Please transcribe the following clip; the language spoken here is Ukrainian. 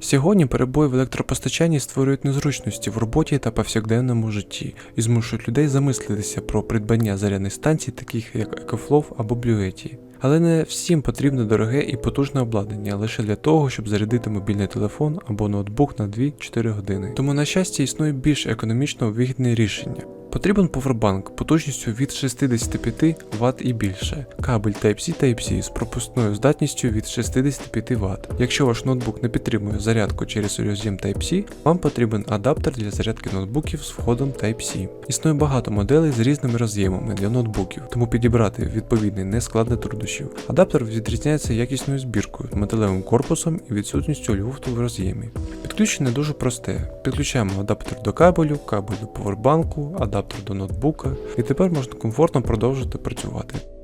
Сьогодні перебої в електропостачанні створюють незручності в роботі та повсякденному житті і змушують людей замислитися про придбання зарядних станцій, таких як EcoFlow або Bluetooth. Але не всім потрібно дороге і потужне обладнання лише для того, щоб зарядити мобільний телефон або ноутбук на 2-4 години. Тому на щастя існує більш економічно вигідне рішення. Потрібен повербанк потужністю від 65 Вт і більше, кабель Type-C Type-C з пропускною здатністю від 65 Вт. Якщо ваш ноутбук не підтримує зарядку через роз'єм Type-C, вам потрібен адаптер для зарядки ноутбуків з входом Type-C. Існує багато моделей з різними роз'ємами для ноутбуків, тому підібрати відповідний не складно труднощів. Адаптер відрізняється якісною збіркою, металевим корпусом і відсутністю люфту в роз'ємі. Підключення дуже просте. Підключаємо адаптер до кабелю, кабель до повербанку, адаптер до ноутбука, і тепер можна комфортно продовжити працювати.